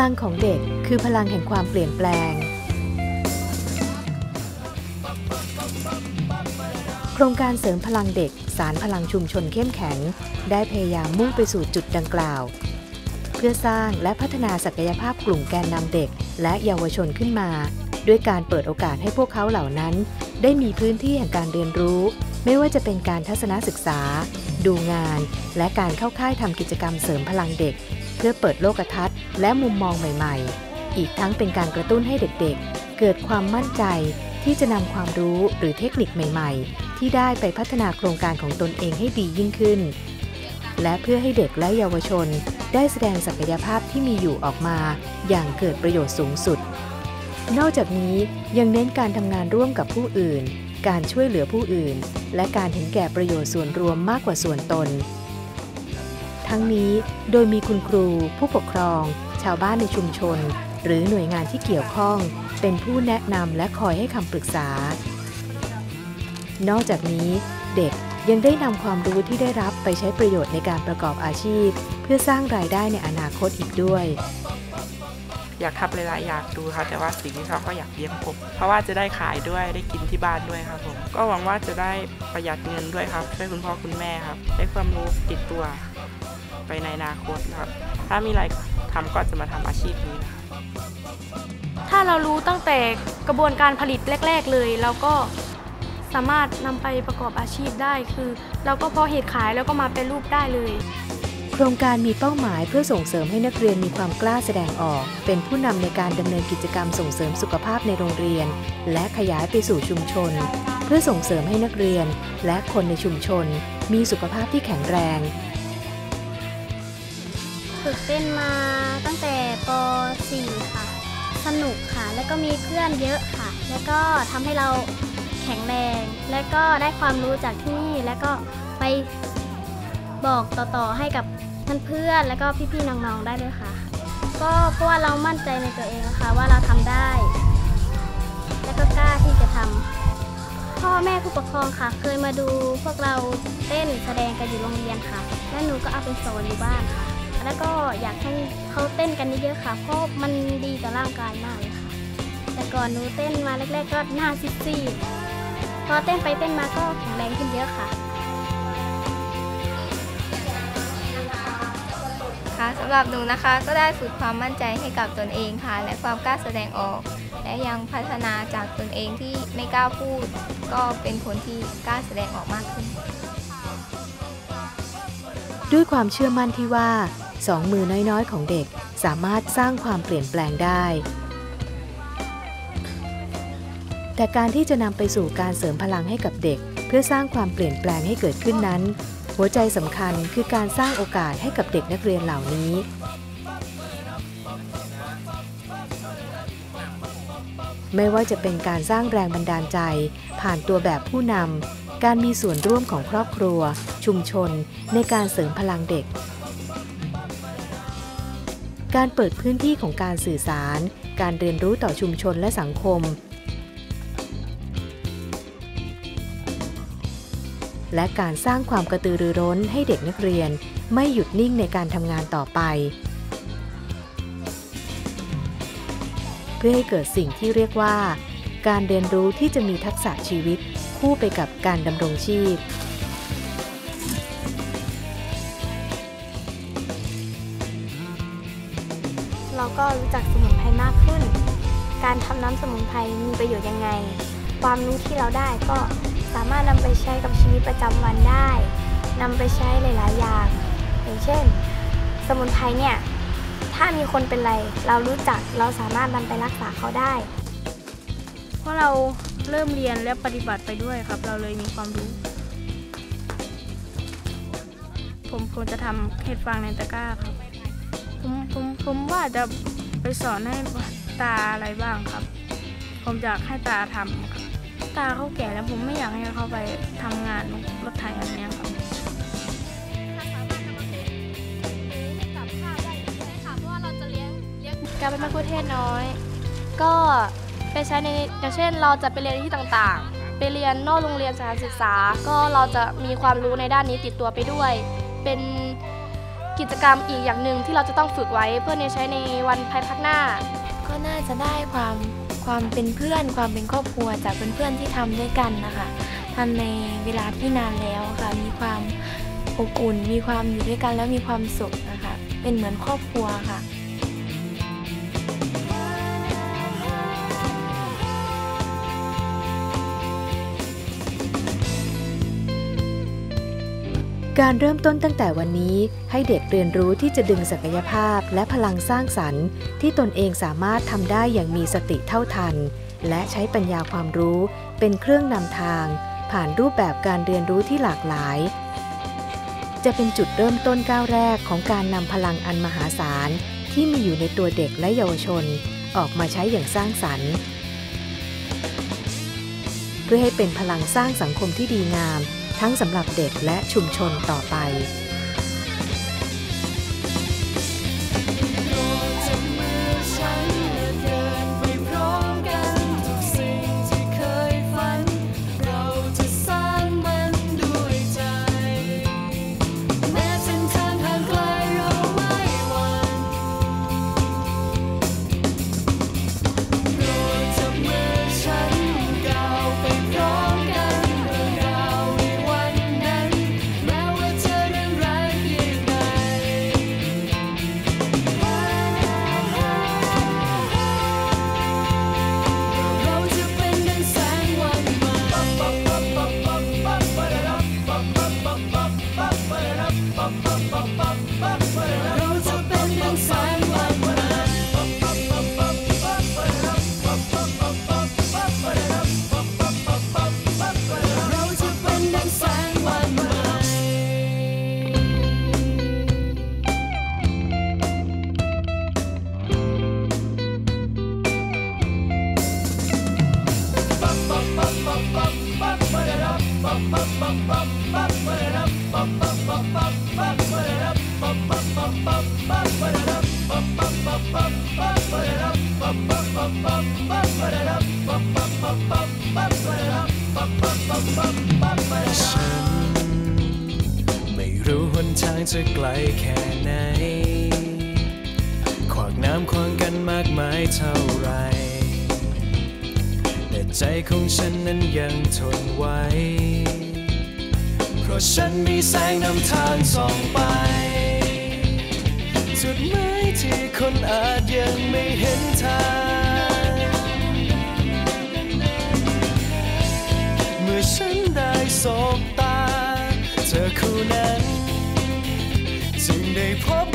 ลังของเด็กคือพลังแห่งความเปลี่ยนแปลง โครงการเสริมพลังเด็ก สารพลังชุมชนเข้มแข็ง ได้พยายามมุ่งไปสู่จุดดังกล่าว เพื่อสร้างและพัฒนาศักยภาพกลุ่มแกนนำเด็ก และเยาวชนขึ้นมา ด้วยการเปิดโอกาสให้พวกเขาเหล่านั้น ได้มีพื้นที่แห่งการเรียนรู้ ไม่ว่าจะเป็นการทัศนศึกษา ดูงาน และการเข้าค่ายทำกิจกรรมเสริมพลังเด็ก เพื่อเปิดโลกทัศน์และมุมมองใหม่ๆ อีกทั้งเป็นการกระตุ้นให้เด็กๆ เกิดความมั่นใจที่จะนำความรู้หรือเทคนิคใหม่ๆ ที่ได้ไปพัฒนาโครงการของตนเองให้ดียิ่งขึ้น และเพื่อให้เด็กและเยาวชน ได้แสดงศักยภาพที่มีอยู่ออกมา อย่างเกิดประโยชน์สูงสุด นอกจากนี้ยังเน้นการทำงานร่วมกับผู้อื่น การช่วยเหลือผู้อื่น และการเห็นแก่ประโยชน์ส่วนรวมมากกว่าส่วนตน ทั้งนี้โดยมีคุณครู ผู้ปกครอง ชาวบ้านในชุมชน หรือหน่วยงานที่เกี่ยวข้อง เป็นผู้แนะนำและคอยให้คำปรึกษา นอกจากนี้เด็กยังได้นำความรู้ที่ได้รับไปใช้ประโยชน์ในการประกอบอาชีพ เพื่อสร้างรายได้ในอนาคตอีกด้วย อยากทำหลายๆอยากดูครับแต่ว่าสิ่งที่ชอบก็อยากเลี้ยงกบเพราะว่าจะได้ขายด้วยได้กินที่บ้านด้วยครับผมก็หวังว่าจะได้ประหยัดเงินด้วยครับช่วยคุณพ่อคุณแม่ครับ ได้ความรู้ติดตัวไปในอนาคตครับ ถ้ามีอะไรทำก็จะมาทำอาชีพนี้นะครับถ้าเรารู้ตั้งแต่กระบวนการผลิตแรก ๆ เลยเราก็สามารถนำไปประกอบอาชีพได้คือ เราก็พอเหตุขายแล้วก็มาเป็นรูปได้เลย โครงการมีเป้าหมายเพื่อส่งเสริมให้นักเรียนมีความกล้าแสดงออก เป็นผู้นำในการดำเนินกิจกรรมส่งเสริมสุขภาพในโรงเรียน และขยายไปสู่ชุมชน เพื่อส่งเสริมให้นักเรียน และคนในชุมชน มีสุขภาพที่แข็งแรงฝึกเต้นมาตั้งแต่ป .4 ค่ะ สนุกค่ะ แล้วก็มีเพื่อนเยอะค่ะ แล้วก็ทำให้เราแข็งแรง แล้วก็ได้ความรู้จากที่นี่ แล้วก็ไป บอกต่อๆให้กับเพื่อนๆแล้วก็พี่ๆน้องๆได้ด้วยค่ะ ก็เพราะว่าเรามั่นใจในตัวเองนะคะว่าเราทำได้ แล้วก็กล้าที่จะทำพ่อแม่ผู้ปกครองค่ะ เคยมาดูพวกเราเต้นแสดงกันอยู่โรงเรียนค่ะ และหนูก็เอาไปสอนอยู่บ้านค่ะ แล้วก็อยากให้เขาเต้นกันเยอะๆค่ะเพราะมันดีต่อร่างกายมากเลยค่ะ แต่ก่อนหนูเต้นมาแรกๆก็หน้าซิดๆพอเต้นไปเต้นมาก็แข็งแรงขึ้นเยอะค่ะะคะสำหรับหนูนะคะก็ได้ฝึกความมั่นใจให้กับตนเองค่ะ และความกล้าแสดงออก และยังพัฒนาจากตนเองที่ไม่กล้าพูด ก็เป็นคนที่กล้าแสดงออกมากขึ้น ด้วยความเชื่อมั่นที่ว่าสองมือน้อยๆ ของเด็กสามารถสร้างความเปลี่ยนแปลงได้ แต่การที่จะนำไปสู่การเสริมพลังให้กับเด็ก เพื่อสร้างความเปลี่ยนแปลงให้เกิดขึ้นนั้น หัวใจสำคัญคือการสร้างโอกาสให้กับเด็กนักเรียนเหล่านี้ ไม่ว่าจะเป็นการสร้างแรงบันดาลใจ ผ่านตัวแบบผู้นำ การมีส่วนร่วมของครอบครัว ชุมชน ในการเสริมพลังเด็ก การเปิดพื้นที่ของการสื่อสาร การเรียนรู้ต่อชุมชนและสังคม และการสร้างความกระตือรือร้นให้เด็กนักเรียน ไม่หยุดนิ่งในการทำงานต่อไป เพื่อให้เกิดสิ่งที่เรียกว่า การเรียนรู้ที่จะมีทักษะชีวิต คู่ไปกับการดำรงชีพเราก็รู้จักสมุนไพรมากขึ้น การทำน้ำสมุนไพรมีประโยชน์ยังไง ความรู้ที่เราได้ก็ สามารถนำไปใช้กับชีวิตประจำวันได้นำไปใช้หลาย ๆ อย่าง อย่างเช่น สมุนไพรเนี่ย ถ้ามีคนเป็นไรเรารู้จักเราสามารถนำไปรักษาเขาได้ เพราะเราเริ่มเรียนและปฏิบัติไปด้วยครับ เราเลยมีความรู้ ผมควรจะทำเห็ดฟางในตะกร้าครับผมผมผมว่าจะไปสอนให้ตาอะไรบ้างครับ ผมอยากให้ตาทำครับ ตาเขาแก่แล้วผมไม่อยากให้เขาไปทำงานรถไถอันเนี้ยครับการเป็นมะกุเทศน้อย ก็ไปใช้ในอย่างเช่น เราจะไปเรียนที่ต่างๆ ไปเรียนนอกโรงเรียนสถานศึกษา ก็เราจะมีความรู้ในด้านนี้ติดตัวไปด้วย เป็นกิจกรรมอีกอย่างหนึ่งที่เราจะต้องฝึกไว้เพื่อในใช้ในวันภายภาคหน้า ก็น่าจะได้ความ ความเป็นเพื่อน ความเป็นครอบครัวจากเพื่อนๆที่ทำด้วยกันนะคะทำในเวลาที่นานแล้วค่ะ มีความอบอุ่น มีความอยู่ด้วยกันแล้วมีความสุขนะคะ เป็นเหมือนครอบครัวค่ะ การเริ่มต้นตั้งแต่วันนี้ให้เด็กเรียนรู้ที่จะดึงศักยภาพและพลังสร้างสรรค์ ที่ตนเองสามารถทำได้อย่างมีสติเท่าทัน และใช้ปัญญาความรู้เป็นเครื่องนำทาง ผ่านรูปแบบการเรียนรู้ที่หลากหลาย จะเป็นจุดเริ่มต้นก้าวแรกของการนำพลังอันมหาศาล ที่มีอยู่ในตัวเด็กและเยาวชน ออกมาใช้อย่างสร้างสรรค์ เพื่อให้เป็นพลังสร้างสังคมที่ดีงาม ทั้งสำหรับเด็กและชุมชนต่อไป ฉันไม่รู้หนทางจะไกลแค่ไหน ขวากน้ำขวางกันมากมายเท่าไร แต่ใจของฉันนั้นยังทนไหวเพราะฉันมีแสงนำทางส่องไป จุดหมายที่คนอาจยังไม่เห็นทาง มื่อฉันได้สบตา เธอคู่นั้น จึงได้พบ